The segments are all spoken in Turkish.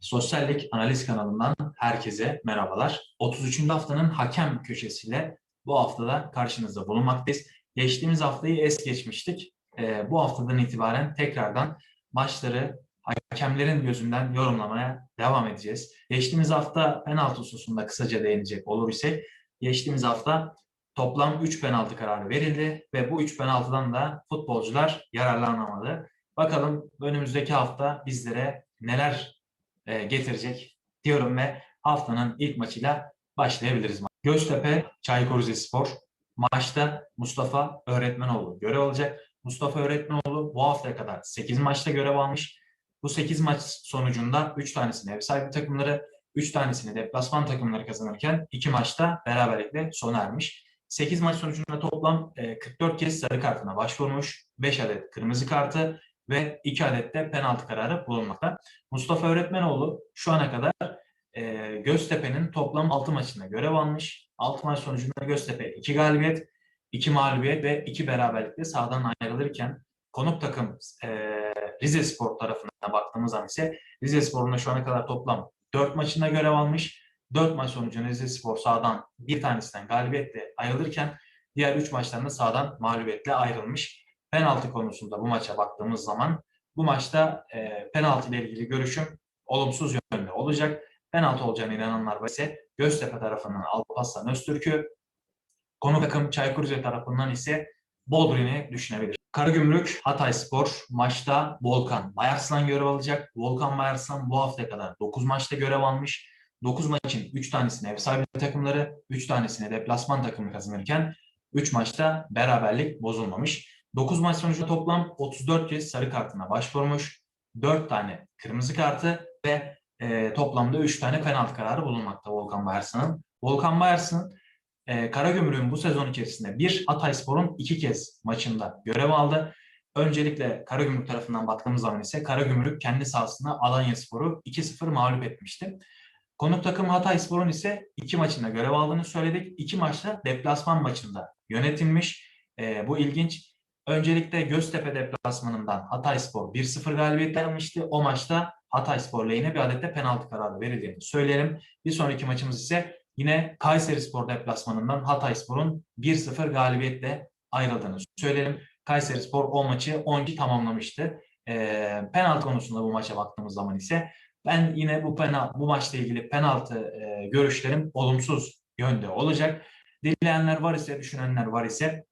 Sosyallik Analiz kanalından herkese merhabalar. 33. haftanın hakem köşesiyle bu haftada karşınızda bulunmaktayız. Geçtiğimiz haftayı es geçmiştik. Ee, bu haftadan itibaren tekrardan maçları hakemlerin gözünden yorumlamaya devam edeceğiz. Geçtiğimiz hafta penaltı hususunda kısaca değinecek olur ise geçtiğimiz hafta toplam 3 penaltı kararı verildi ve bu 3 penaltıdan da futbolcular yararlanamadı. Bakalım önümüzdeki hafta bizlere neler e, getirecek diyorum ve haftanın ilk maçıyla başlayabiliriz. Göztepe Çaykur Rizespor maçta Mustafa Öğretmenoğlu görev alacak. Mustafa Öğretmenoğlu bu haftaya kadar 8 maçta görev almış. Bu 8 maç sonucunda 3 tanesini ev sahibi takımları, 3 tanesini deplasman takımları kazanırken 2 maçta beraberlikle sona ermiş. 8 maç sonucunda toplam e, 44 kez sarı kartına başvurmuş, 5 adet kırmızı kartı ve 2 adet de penaltı kararı bulunmakta. Mustafa Öğretmenoğlu şu ana kadar e, Göztepe'nin toplam 6 maçında görev almış. 6 maç sonucunda Göztepe 2 galibiyet, 2 mağlubiyet ve 2 beraberlikle sahadan ayrılırken konuk takım e, Rize Spor tarafına baktığımız zaman ise Rize Spor'un şu ana kadar toplam 4 maçında görev almış. 4 maç sonucunda Rize Spor sahadan bir tanesinden galibiyetle ayrılırken diğer 3 maçlarında sahadan mağlubiyetle ayrılmış. Penaltı konusunda bu maça baktığımız zaman bu maçta e, penaltı ile ilgili görüşüm olumsuz yönde olacak. Penaltı olacağına inananlar ise Göztepe tarafından Alparslan Öztürk'ü, konu takım Çaykur Rize tarafından ise Bodrum'u düşünebilir. Karagümrük Hatay Spor maçta Volkan Bayarslan görev alacak. Volkan Bayarslan bu haftaya kadar 9 maçta görev almış. 9 maçın 3 tanesini ev sahibi takımları, 3 tanesini deplasman takımı kazanırken 3 maçta beraberlik bozulmamış. 9 maç sonucu toplam 34 kez sarı kartına başvurmuş. 4 tane kırmızı kartı ve e, toplamda 3 tane penaltı kararı bulunmakta Volkan Bayarslan'ın. Volkan Bayarslan e, Karagümrük'ün bu sezon içerisinde bir Hatayspor'un iki kez maçında görev aldı. Öncelikle Karagümrük tarafından baktığımız zaman ise Karagümrük kendi sahasında Alanyaspor'u 2-0 mağlup etmişti. Konuk takım Hatayspor'un ise iki maçında görev aldığını söyledik. İki maçta deplasman maçında yönetilmiş. E, bu ilginç. Öncelikle Göztepe deplasmanından Hatayspor 1-0 galibiyet almıştı. O maçta Hatayspor lehine bir adet de penaltı kararı verildiğini söyleyelim. Bir sonraki maçımız ise yine Kayserispor deplasmanından Hatayspor'un 1-0 galibiyetle ayrıldığını söyleyelim. Kayserispor o maçı 12 tamamlamıştı. E, penaltı konusunda bu maça baktığımız zaman ise ben yine bu penaltı, bu maçla ilgili penaltı e, görüşlerim olumsuz yönde olacak. Dileyenler var ise, düşünenler var ise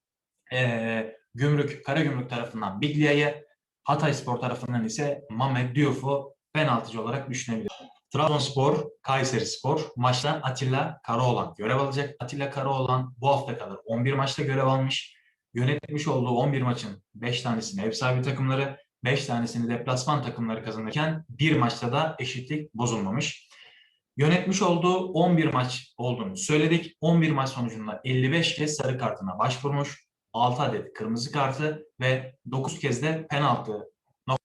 e, Gümrük, Karagümrük tarafından Biglia'yı, Hatayspor tarafından ise Mehmet Diouf'u penaltıcı olarak düşünebilir. Trabzonspor, Kayserispor maçta Atilla Karaoğlan görev alacak. Atilla Karaoğlan bu hafta kadar 11 maçta görev almış. Yönetmiş olduğu 11 maçın 5 tanesini ev sahibi takımları, 5 tanesini deplasman takımları kazanırken bir maçta da eşitlik bozulmamış. Yönetmiş olduğu 11 maç olduğunu söyledik. 11 maç sonucunda 55 kez sarı kartına başvurmuş. 6 adet kırmızı kartı ve 9 kez de penaltı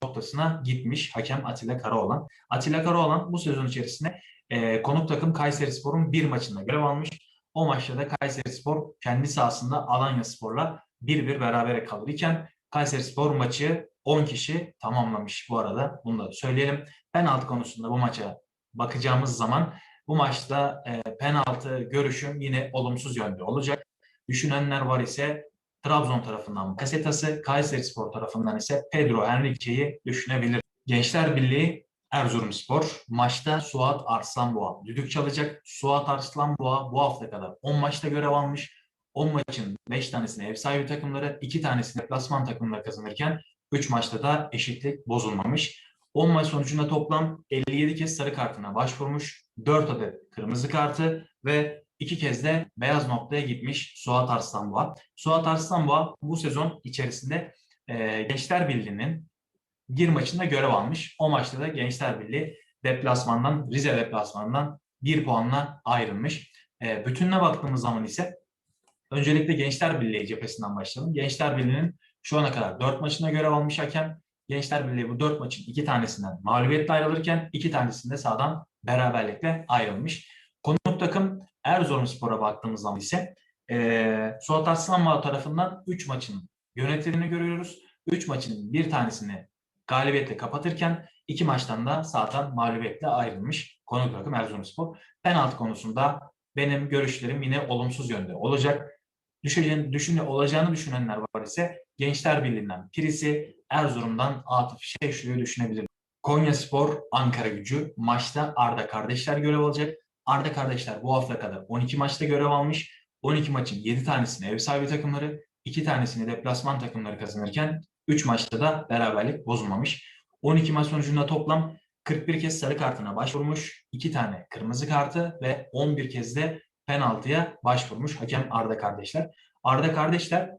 noktasına gitmiş hakem Atilla Karaoğlan. Atilla Karaoğlan bu sezon içerisinde e, konuk takım Kayserispor'un bir maçında görev almış. O maçta da Kayserispor kendi sahasında Alanyaspor'la bir bir berabere kalırken Kayserispor maçı 10 kişi tamamlamış bu arada. Bunu da söyleyelim. Penaltı konusunda bu maça bakacağımız zaman bu maçta e, penaltı görüşüm yine olumsuz yönde olacak. Düşünenler var ise Trabzon tarafından Kasetası, Kayserispor tarafından ise Pedro Henrique'yi düşünebilir. Gençler Birliği Erzurumspor maçta Suat Arslanboğa düdük çalacak. Suat Arslanboğa bu hafta kadar 10 maçta görev almış. 10 maçın 5 tanesini ev sahibi takımları, 2 tanesini deplasman takımları kazanırken 3 maçta da eşitlik bozulmamış. 10 maç sonucunda toplam 57 kez sarı kartına başvurmuş. 4 adet kırmızı kartı ve iki kez de beyaz noktaya gitmiş Suat Arslanboğa. Suat Arslanboğa bu sezon içerisinde e, Gençler Birliği'nin bir maçında görev almış. O maçta da Gençler Birliği deplasmandan, Rize deplasmandan bir puanla ayrılmış. E, bütününe baktığımız zaman ise öncelikle Gençler Birliği cephesinden başlayalım. Gençler Birliği'nin şu ana kadar 4 maçında görev almış hakem. Gençler Birliği bu 4 maçın 2 tanesinden mağlubiyetle ayrılırken 2 tanesinde sağdan beraberlikle ayrılmış. Konuk takım Erzurumspor'a baktığımız zaman ise e, Suat Arslanbağ tarafından 3 maçın yönetildiğini görüyoruz. 3 maçın bir tanesini galibiyetle kapatırken İki maçtan da zaten mağlubiyetle ayrılmış konuk takım Erzurumspor. Penaltı konusunda benim görüşlerim yine olumsuz yönde olacak. Düşeceğini, düşüne, olacağını düşünenler var ise Gençler Birliği'nden birisi Erzurum'dan Atıf Şeşlu'yu düşünebilir. Konya Spor, Ankara gücü maçta Arda kardeşler görev alacak. Arda kardeşler bu hafta kadar 12 maçta görev almış. 12 maçın 7 tanesini ev sahibi takımları, 2 tanesini deplasman takımları kazanırken 3 maçta da beraberlik bozulmamış. 12 maç sonucunda toplam 41 kez sarı kartına başvurmuş, 2 tane kırmızı kartı ve 11 kez de penaltıya başvurmuş hakem Arda kardeşler. Arda kardeşler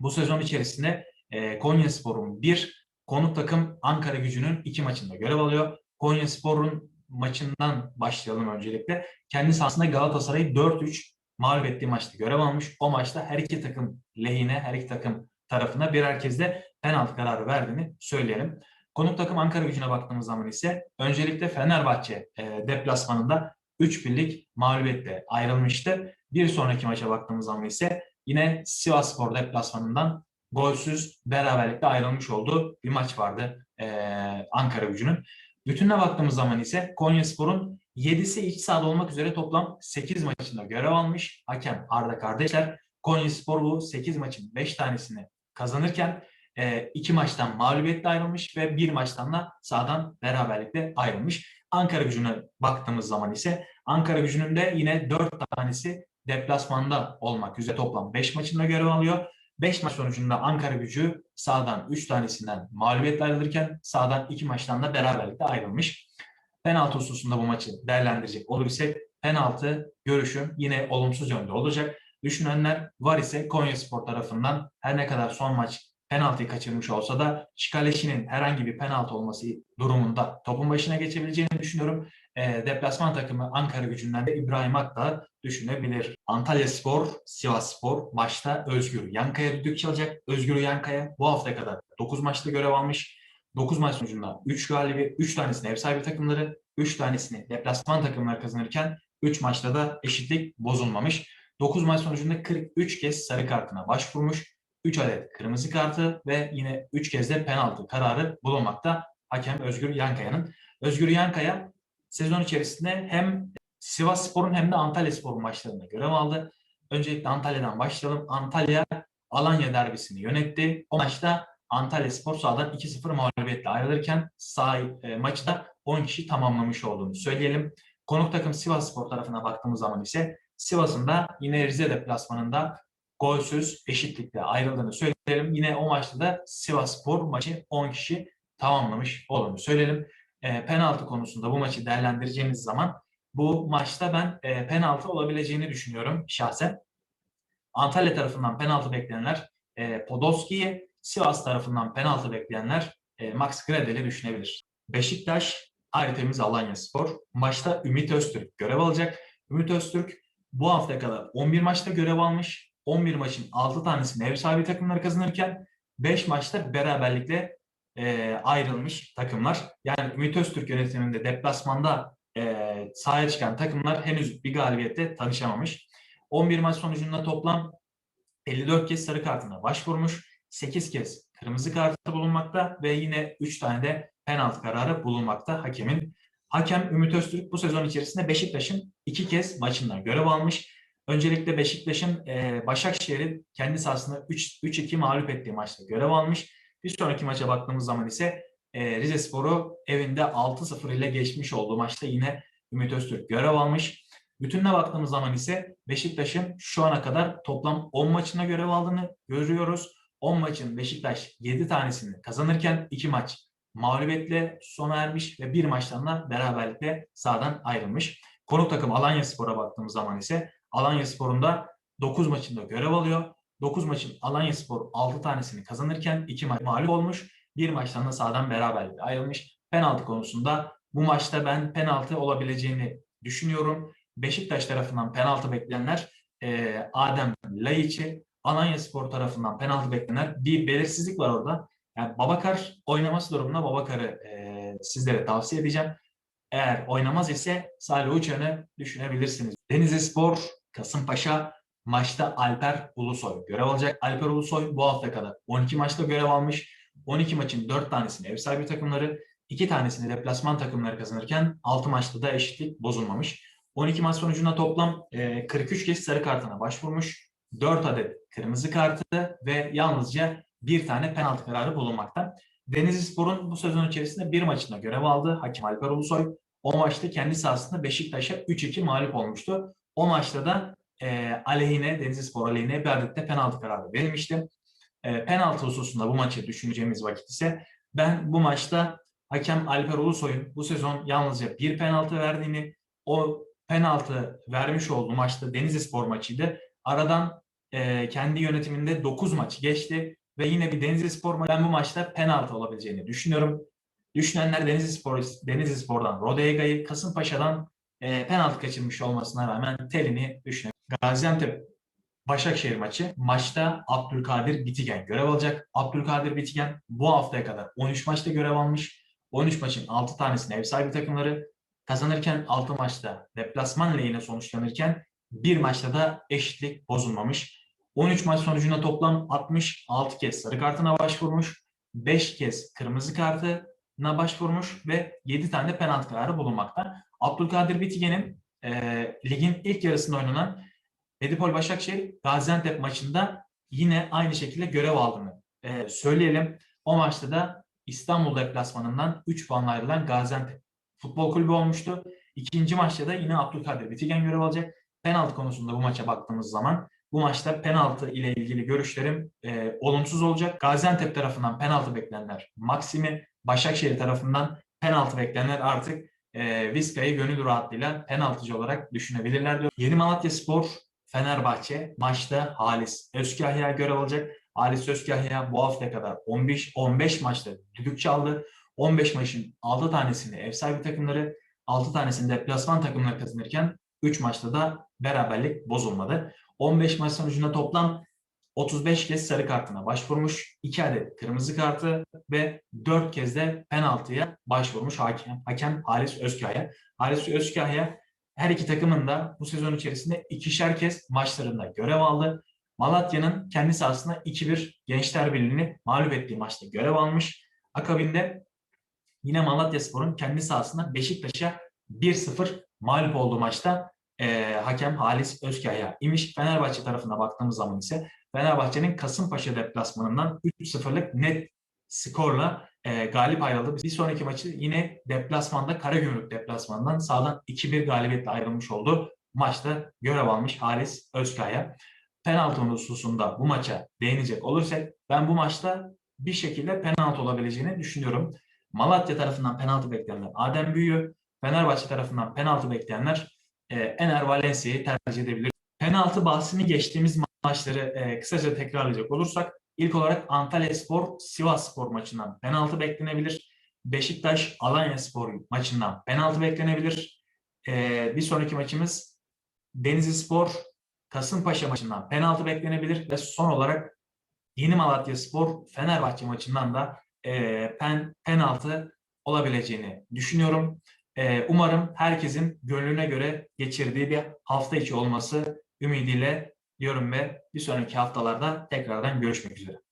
bu sezon içerisinde e, Konya Spor'un bir, konuk takım Ankara gücünün iki maçında görev alıyor. Konya Spor'un maçından başlayalım öncelikle. Kendi sahasında Galatasaray'ı 4-3 mağlup ettiği maçta görev almış. O maçta her iki takım lehine, her iki takım tarafına birer kez de penaltı kararı verdiğini söyleyelim. Konuk takım Ankara gücüne baktığımız zaman ise öncelikle Fenerbahçe e, deplasmanında 3 birlik mağlubiyetle ayrılmıştı. Bir sonraki maça baktığımız zaman ise yine Sivas Spor deplasmanından golsüz beraberlikle ayrılmış olduğu bir maç vardı e, Ankara gücünün. Bütününe baktığımız zaman ise Konya Spor'un 7'si iç sahada olmak üzere toplam 8 maçında görev almış. Hakem Arda kardeşler Konya Spor bu 8 maçın 5 tanesini kazanırken e, iki maçtan mağlubiyetle ayrılmış ve bir maçtan da sahadan beraberlikle ayrılmış. Ankara gücüne baktığımız zaman ise Ankara gücünün de yine 4 tanesi deplasmanda olmak üzere toplam 5 maçında görev alıyor. 5 maç sonucunda Ankara gücü sağdan 3 tanesinden mağlubiyetle ayrılırken sağdan 2 maçtan da beraberlikle ayrılmış. Penaltı hususunda bu maçı değerlendirecek olursak penaltı görüşüm yine olumsuz yönde olacak. Düşünenler var ise Konya Spor tarafından her ne kadar son maç penaltıyı kaçırmış olsa da Şikaleşi'nin herhangi bir penaltı olması durumunda topun başına geçebileceğini düşünüyorum. E, deplasman takımı Ankara gücünden de İbrahim Akdağ düşünebilir. Antalya Spor, Sivas Spor maçta Özgür Yankaya düdük çalacak. Özgür Yankaya bu hafta kadar 9 maçta görev almış. 9 maç sonucunda 3 galibi, 3 tanesini ev sahibi takımları, 3 tanesini deplasman takımları kazanırken 3 maçta da eşitlik bozulmamış. 9 maç sonucunda 43 kez sarı kartına başvurmuş. 3 adet kırmızı kartı ve yine 3 kez de penaltı kararı bulunmakta hakem Özgür Yankaya'nın. Özgür Yankaya sezon içerisinde hem Sivas Spor'un hem de Antalya Spor'un maçlarında görev aldı. Öncelikle Antalya'dan başlayalım. Antalya Alanya derbisini yönetti. O maçta Antalya Spor sahadan 2-0 mağlubiyetle ayrılırken sağ e, maçı da 10 kişi tamamlamış olduğunu söyleyelim. Konuk takım Sivas Spor tarafına baktığımız zaman ise Sivas'ın da yine Rize deplasmanında golsüz eşitlikle ayrıldığını söyleyelim. Yine o maçta da Sivas Spor maçı 10 kişi tamamlamış olduğunu söyleyelim. E, penaltı konusunda bu maçı değerlendireceğimiz zaman bu maçta ben e, penaltı olabileceğini düşünüyorum şahsen. Antalya tarafından penaltı bekleyenler e, Podolski'yi, Sivas tarafından penaltı bekleyenler e, Max Gredel'i düşünebilir. Beşiktaş, ayrıca Alanya Spor. Maçta Ümit Öztürk görev alacak. Ümit Öztürk bu hafta kadar 11 maçta görev almış. 11 maçın 6 tanesini ev sahibi takımları kazanırken 5 maçta beraberlikle e, ayrılmış takımlar. Yani Ümit Öztürk yönetiminde deplasmanda e, sahaya çıkan takımlar henüz bir galibiyette tanışamamış. 11 maç sonucunda toplam 54 kez sarı kartına başvurmuş. 8 kez kırmızı kartı bulunmakta ve yine 3 tane de penaltı kararı bulunmakta hakemin. Hakem Ümit Öztürk bu sezon içerisinde Beşiktaş'ın 2 kez maçından görev almış. Öncelikle Beşiktaş'ın e, Başakşehir'i kendi sahasında 3-2 mağlup ettiği maçta görev almış. Bir sonraki maça baktığımız zaman ise e, Rize Spor'u evinde 6-0 ile geçmiş olduğu maçta yine Ümit Öztürk görev almış. Bütününe baktığımız zaman ise Beşiktaş'ın şu ana kadar toplam 10 maçına görev aldığını görüyoruz. 10 maçın Beşiktaş 7 tanesini kazanırken 2 maç mağlubiyetle sona ermiş ve bir maçtan da beraberlikle sahadan ayrılmış. Konuk takım Alanya Spor'a baktığımız zaman ise Alanya Spor'un da 9 maçında görev alıyor. 9 maçın Alanya Spor 6 tanesini kazanırken 2 maç mağlup olmuş. Bir maçtan da sahadan beraberlikle ayrılmış. Penaltı konusunda bu maçta ben penaltı olabileceğini düşünüyorum. Beşiktaş tarafından penaltı bekleyenler e, Adem Laiç'i, Alanya Spor tarafından penaltı bekleyenler bir belirsizlik var orada. Yani Babakar oynaması durumunda Babakar'ı e, sizlere tavsiye edeceğim. Eğer oynamaz ise Salih Uçan'ı düşünebilirsiniz. Denizli Spor, Kasımpaşa maçta Alper Ulusoy görev alacak. Alper Ulusoy bu hafta kadar 12 maçta görev almış. 12 maçın 4 tanesini ev sahibi takımları, iki tanesini deplasman takımları kazanırken 6 maçta da eşitlik bozulmamış. 12 maç sonucunda toplam e, 43 kez sarı kartına başvurmuş. 4 adet kırmızı kartı ve yalnızca bir tane penaltı kararı bulunmakta. Denizli Spor'un bu sezon içerisinde bir maçında görev aldı. Hakim Alper Ulusoy o maçta kendi sahasında Beşiktaş'a 3-2 mağlup olmuştu. O maçta da e, aleyhine, Denizli Spor aleyhine bir adet de penaltı kararı verilmişti. E, penaltı hususunda bu maçı düşüneceğimiz vakit ise ben bu maçta hakem Alper Ulusoy'un bu sezon yalnızca bir penaltı verdiğini, o penaltı vermiş olduğu maçta Denizli Spor maçıydı. Aradan e, kendi yönetiminde 9 maç geçti ve yine bir Denizli Spor maçı. Ben bu maçta penaltı olabileceğini düşünüyorum. Düşünenler Denizli Spor, Rodega'yı, Kasımpaşa'dan e, penaltı kaçırmış olmasına rağmen telini düşünüyor. Gaziantep Başakşehir maçı. Maçta Abdülkadir Bitigen görev alacak. Abdülkadir Bitigen bu haftaya kadar 13 maçta görev almış. 13 maçın 6 tanesini ev sahibi takımları kazanırken 6 maçta deplasman lehine sonuçlanırken bir maçta da eşitlik bozulmamış. 13 maç sonucunda toplam 66 kez sarı kartına başvurmuş. 5 kez kırmızı kartına başvurmuş ve 7 tane de penaltı kararı bulunmakta. Abdülkadir Bitigen'in e, ligin ilk yarısında oynanan Medipol Başakşehir Gaziantep maçında yine aynı şekilde görev aldığını e, söyleyelim. O maçta da İstanbul deplasmanından 3 puanla ayrılan Gaziantep Futbol Kulübü olmuştu. İkinci maçta da yine Abdülkadir Bitigen görev alacak. Penaltı konusunda bu maça baktığımız zaman bu maçta penaltı ile ilgili görüşlerim e, olumsuz olacak. Gaziantep tarafından penaltı beklenenler Maksimi, Başakşehir tarafından penaltı beklenenler artık e, Vizca'yı gönül rahatlığıyla penaltıcı olarak düşünebilirler diyor. Yeni Malatya Spor Fenerbahçe maçta Halis Özkahya görev alacak. Halis Özkahya bu hafta kadar 15 15 maçta düdük çaldı. 15 maçın 6 tanesini ev sahibi takımları, 6 tanesini deplasman takımları kazanırken 3 maçta da beraberlik bozulmadı. 15 maç sonucunda toplam 35 kez sarı kartına başvurmuş, 2 adet kırmızı kartı ve 4 kez de penaltıya başvurmuş hakem, hakem Halis Özkahya. Halis Özkahya her iki takımın da bu sezon içerisinde ikişer kez maçlarında görev aldı. Malatya'nın kendi sahasında 2-1 Gençler Birliği'ni mağlup ettiği maçta görev almış. Akabinde yine Malatya Spor'un kendi sahasında Beşiktaş'a 1-0 mağlup olduğu maçta e, hakem Halis Özkaya imiş. Fenerbahçe tarafına baktığımız zaman ise Fenerbahçe'nin Kasımpaşa deplasmanından 3-0'lık net skorla e, galip ayrıldı. Bir sonraki maçı yine deplasmanda Karagümrük deplasmanından sağdan 2-1 galibiyetle ayrılmış oldu. Maçta görev almış Halis Özkaya. Penaltı hususunda bu maça değinecek olursak ben bu maçta bir şekilde penaltı olabileceğini düşünüyorum. Malatya tarafından penaltı bekleyenler Adem Büyü, Fenerbahçe tarafından penaltı bekleyenler e, Ener Valencia'yı tercih edebilir. Penaltı bahsini geçtiğimiz maçları e, kısaca tekrarlayacak olursak ilk olarak Antalya Spor Sivas Spor maçından penaltı beklenebilir. Beşiktaş Alanya Spor maçından penaltı beklenebilir. E, bir sonraki maçımız Denizli Spor Kasımpaşa maçından penaltı beklenebilir ve son olarak Yeni Malatya Spor Fenerbahçe maçından da e, pen, penaltı olabileceğini düşünüyorum. E, umarım herkesin gönlüne göre geçirdiği bir hafta içi olması ümidiyle diyorum ve bir sonraki haftalarda tekrardan görüşmek üzere.